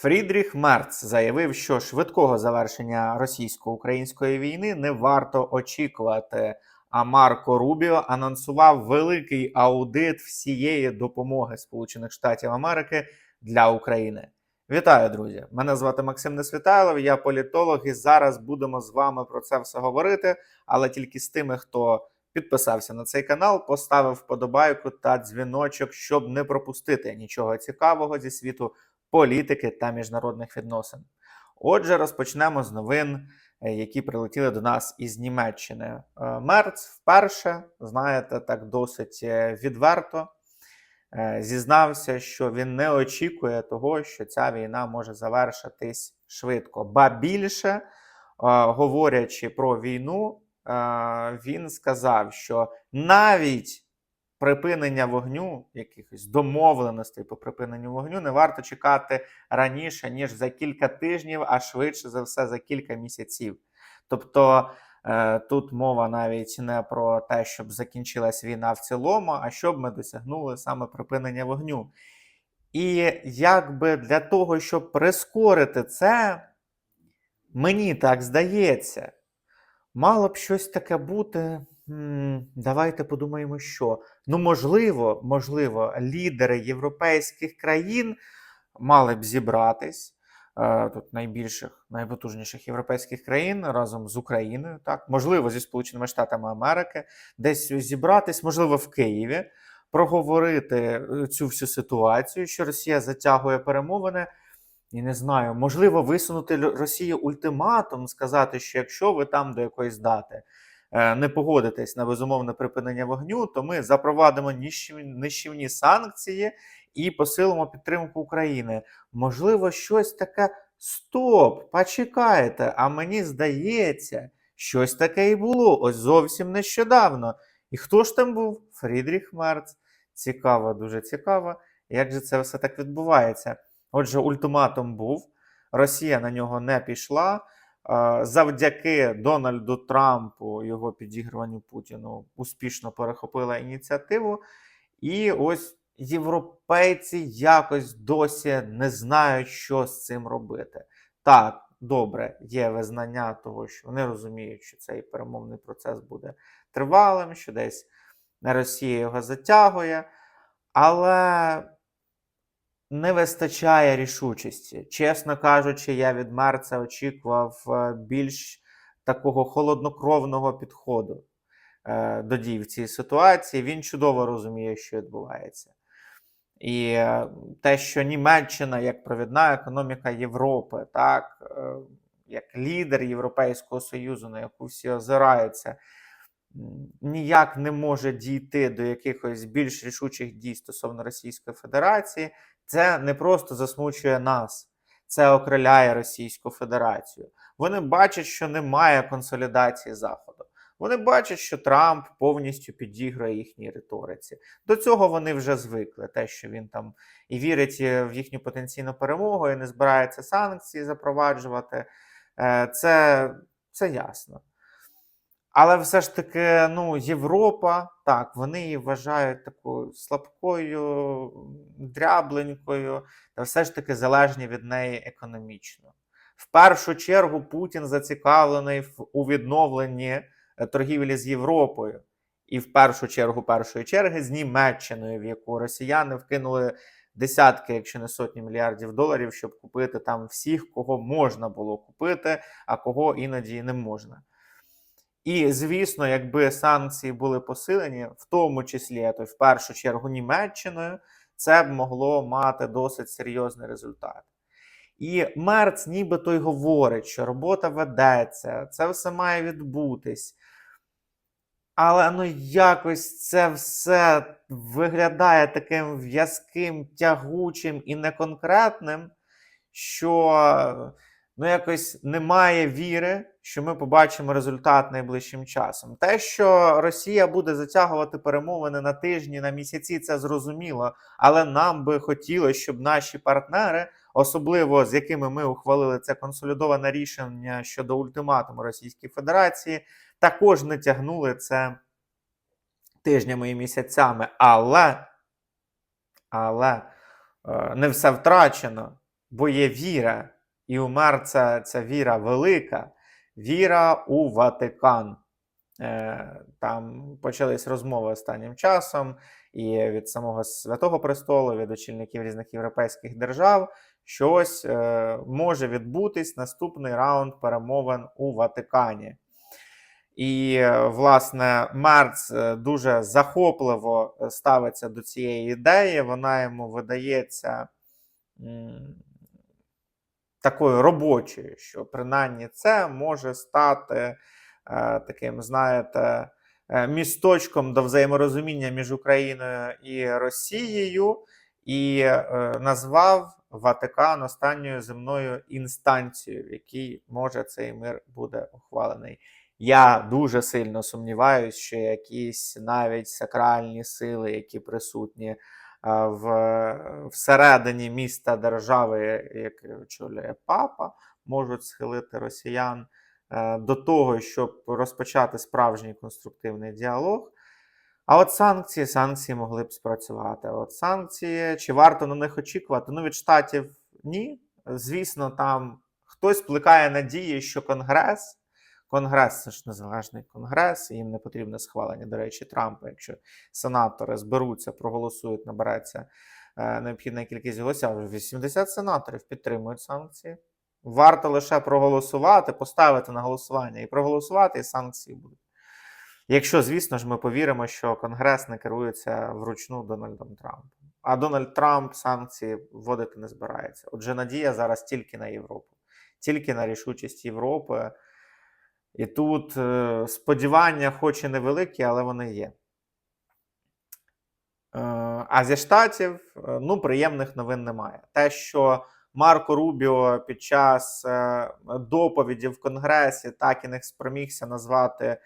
Фрідріх Мерц заявив, що швидкого завершення російсько-української війни не варто очікувати. А Марко Рубіо анонсував великий аудит всієї допомоги Сполучених Штатів Америки для України. Вітаю, друзі! Мене звати Максим Несвітайлов, я політолог, і зараз будемо з вами про це все говорити, але тільки з тими, хто підписався на цей канал, поставив вподобайку та дзвіночок, щоб не пропустити нічого цікавого зі світу політики та міжнародних відносин. Отже, розпочнемо з новин, е, які прилетіли до нас із Німеччини. Е, Мерц вперше, знаєте, так досить е, відверто зізнався, що він не очікує того, що ця війна може завершитись швидко. Ба більше, говорячи про війну, він сказав, що навіть припинення вогню, якихось домовленостей по припиненню вогню, не варто чекати раніше, ніж за кілька тижнів, а швидше за все за кілька місяців. Тобто е, тут мова навіть не про те, щоб закінчилась війна в цілому, а щоб ми досягнули саме припинення вогню. І якби для того, щоб прискорити це, мені так здається, мало б щось таке бути. Давайте подумаємо, що. Ну, можливо, можливо, лідери європейських країн мали б зібратись. е, Тут найбільших, найпотужніших європейських країн разом з Україною, так, можливо, зі Сполученими Штатами Америки, десь зібратись, можливо, в Києві, проговорити е, цю всю ситуацію, що Росія затягує перемовини. І не знаю, можливо, висунути Росії ультиматум, сказати, що якщо ви там до якоїсь дати не погодитесь на безумовне припинення вогню, то ми запровадимо нищівні санкції і посилимо підтримку України. Можливо, щось таке. Стоп, почекайте, а мені здається, щось таке і було ось зовсім нещодавно. І хто ж там був? Фрідріх Мерц. Цікаво, дуже цікаво. Як же це все так відбувається? Отже, ультиматум був, Росія на нього не пішла. Завдяки Дональду Трампу, його підігруванню Путіну, успішно перехопила ініціативу. І ось європейці якось досі не знають, що з цим робити. Так, добре, є визнання того, що вони розуміють, що цей перемовний процес буде тривалим, що десь Росія його затягує, але не вистачає рішучості. Чесно кажучи, я від Мерца очікував е, більш такого холоднокровного підходу е, до дій в цій ситуації. Він чудово розуміє, що відбувається. І е, те, що Німеччина як провідна економіка Європи, так, як лідер Європейського Союзу, на яку всі озираються, ніяк не може дійти до якихось більш рішучих дій стосовно Російської Федерації, це не просто засмучує нас, це окриляє Російську Федерацію. Вони бачать, що немає консолідації Заходу. Вони бачать, що Трамп повністю підігрує їхній риториці. До цього вони вже звикли. Те, що він там і вірить е, в їхню потенційну перемогу, і не збирається санкції запроваджувати. е, Це, це ясно. Але все ж таки, ну, Європа, так, вони її вважають такою слабкою, дрябленькою, та все ж таки залежні від неї економічно. В першу чергу Путін зацікавлений у відновленні е, торгівлі з Європою, і в першу чергу першої черги з Німеччиною, в яку росіяни вкинули десятки, якщо не сотні мільярдів доларів, щоб купити там всіх, кого можна було купити, а кого іноді не можна. І звісно, якби санкції були посилені, в тому числі, то в першу чергу Німеччиною, це б могло мати досить серйозний результат. І Мерц нібито й говорить, що робота ведеться, це все має відбутись. Але ну якось це все виглядає таким в'язким, тягучим і неконкретним, що ну якось немає віри, що ми побачимо результат найближчим часом. Те, що Росія буде затягувати перемовини на тижні, на місяці, це зрозуміло. Але нам би хотілося, щоб наші партнери, особливо з якими ми ухвалили це консолідоване рішення щодо ультиматуму Російської Федерації, також не тягнули це тижнями і місяцями. Але, але е, не все втрачено. бо є віра. І у Марца ця віра велика, віра у Ватикан. Е, Там почались розмови останнім часом і від самого Святого Престолу, від очільників різних європейських держав, що ось е, може відбутись наступний раунд перемовин у Ватикані. І, е, власне, Мерц е, дуже захопливо ставиться до цієї ідеї. Вона йому видається такою робочою, що принаймні це може стати е, таким, знаєте, е, місточком до взаєморозуміння між Україною і Росією, і е, назвав Ватикан останньою земною інстанцією, в якій може цей мир буде ухвалений. Я дуже сильно сумніваюся, що якісь навіть сакральні сили, які присутні в, всередині міста держави, яке очолює папа, можуть схилити росіян е, до того, щоб розпочати справжній конструктивний діалог. А от санкції, санкції могли б спрацювати. От санкції, чи варто на них очікувати? Ну, від штатів ні. Звісно, там хтось плекає надії, що Конгрес. Конгрес це ж незалежний конгрес, і їм не потрібне схвалення, до речі, Трампа. Якщо сенатори зберуться, проголосують, набереться е, необхідна кількість голосів. 80 сенаторів підтримують санкції. Варто лише проголосувати, поставити на голосування і проголосувати, і санкції будуть. Якщо, звісно ж, ми повіримо, що Конгрес не керується вручну Дональдом Трампом. А Дональд Трамп санкції вводити не збирається. Отже, надія зараз тільки на Європу, тільки на рішучість Європи. І тут е, сподівання, хоч і невеликі, але вони є. Е, а зі штатів е, ну, приємних новин немає. Те, що Марко Рубіо під час доповіді в Конгресі так і не спромігся назвати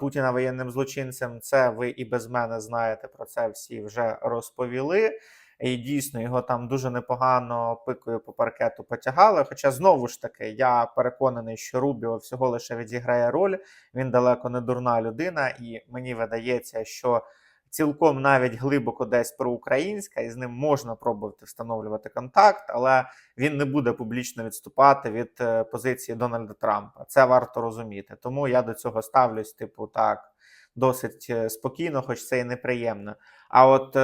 Путіна воєнним злочинцем, це ви і без мене знаєте про це всі вже розповіли. І дійсно його там дуже непогано пикою по паркету потягали. Хоча знову ж таки я переконаний, що Рубіо всього лише відіграє роль. Він далеко не дурна людина, і мені видається, що цілком навіть глибоко десь проукраїнська, і з ним можна пробувати встановлювати контакт, але він не буде публічно відступати від е, позиції Дональда Трампа. Це варто розуміти. Тому я до цього ставлюсь, типу, так, досить е, спокійно, хоч це і неприємно. А от.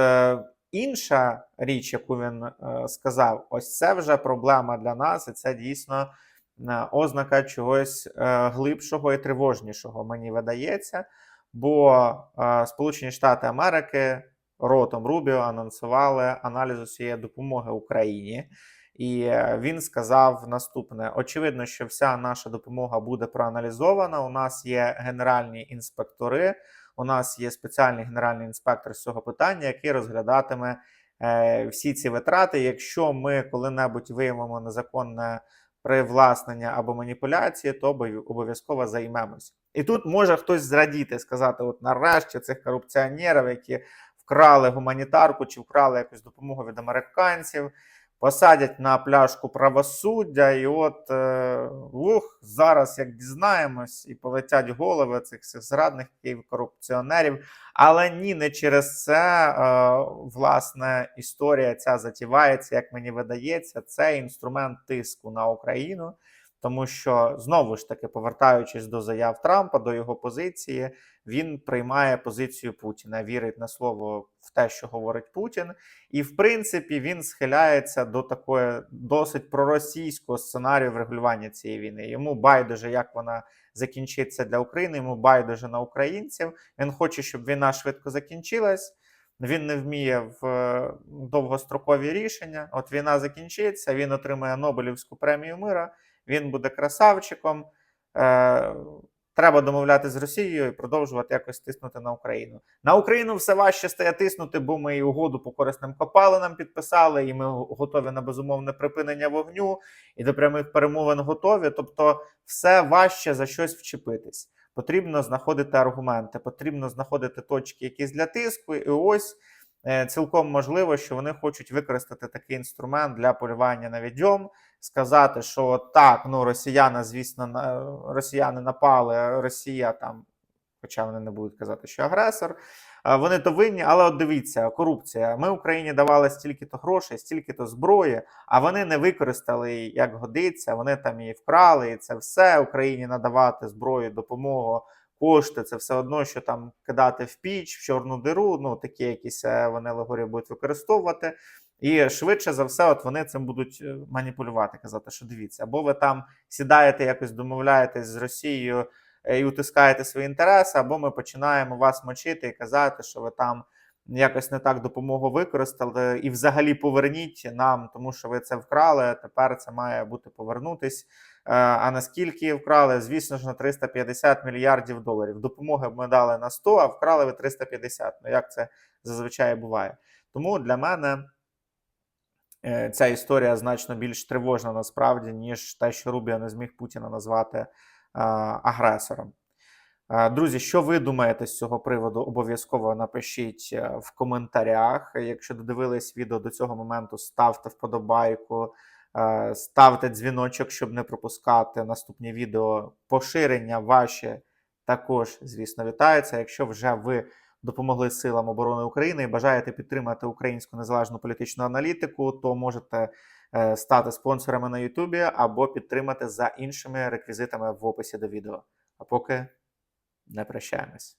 Інша річ, яку він е, сказав, ось це вже проблема для нас, і це дійсно е, ознака чогось е, глибшого і тривожнішого, мені видається. Бо Сполучені Штати Америки ротом Рубіо анонсували аналіз усієї допомоги Україні. І він сказав наступне: очевидно, що вся наша допомога буде проаналізована. У нас є генеральні інспектори. У нас є спеціальний генеральний інспектор з цього питання, який розглядатиме е, всі ці витрати. Якщо ми коли-небудь виявимо незаконне привласнення або маніпуляції, то обов- обов'язково займемось. І тут може хтось зрадіти, сказати: от нарешті цих корупціонерів, які вкрали гуманітарку чи вкрали якусь допомогу від американців. Посадять на пляшку правосуддя, і от е, ух, зараз як дізнаємось, і полетять голови цих всіх зрадників, корупціонерів. Але ні, не через це е, власне історія ця затівається, як мені видається, це інструмент тиску на Україну. Тому що знову ж таки, повертаючись до заяв Трампа, до його позиції, він приймає позицію Путіна, вірить на слово в те, що говорить Путін, і в принципі він схиляється до такої досить проросійського сценарію врегулювання цієї війни. Йому байдуже, як вона закінчиться для України, йому байдуже на українців. Він хоче, щоб війна швидко закінчилась. Він не вміє в е, довгострокові рішення. От війна закінчиться, він отримає Нобелівську премію мира він буде красавчиком. Е, Треба домовляти з Росією і продовжувати якось тиснути на Україну. На Україну все важче стає тиснути, бо ми і угоду по корисним копалинам підписали, і ми готові на безумовне припинення вогню, і до прямих перемовин готові. Тобто, все важче за щось вчепитись. Потрібно знаходити аргументи, потрібно знаходити точки, якісь для тиску. І ось цілком можливо, що вони хочуть використати такий інструмент для полювання на відьом, сказати, що так, ну росіяни, звісно, на- росіяни напали, Росія там, хоча вони не будуть казати, що агресор. Вони то винні, але от дивіться, корупція. Ми Україні давали стільки-то грошей, стільки-то зброї, а вони не використали її, як годиться. Вони там її вкрали, і це все Україні надавати зброю, допомогу, кошти. Це все одно, що там кидати в піч, в чорну диру. Ну такі якісь е, вони алегорії будуть використовувати. І швидше за все, от вони цим будуть е, маніпулювати, казати, що дивіться, або ви там сідаєте, якось домовляєтесь з Росією е, і утискаєте свої інтереси, або ми починаємо вас мочити і казати, що ви там якось не так допомогу використали, і взагалі поверніть нам, тому що ви це вкрали. Тепер це має бути повернутись. Е, А наскільки вкрали? Звісно ж, на 350 мільярдів доларів. Допомоги ми дали на 100, а вкрали ви 350. Ну як це зазвичай буває? Тому для мене е, ця історія значно більш тривожна насправді, ніж те, що Рубіо не зміг Путіна назвати е, агресором. Друзі, що ви думаєте з цього приводу? Обов'язково напишіть в коментарях. Якщо додивились відео до цього моменту, ставте вподобайку, ставте дзвіночок, щоб не пропускати наступні відео. Поширення ваші також, звісно, вітаються. Якщо вже ви допомогли силам оборони України і бажаєте підтримати українську незалежну політичну аналітику, то можете е, стати спонсорами на Ютубі або підтримати за іншими реквізитами в описі до відео. А поки не прощаємось.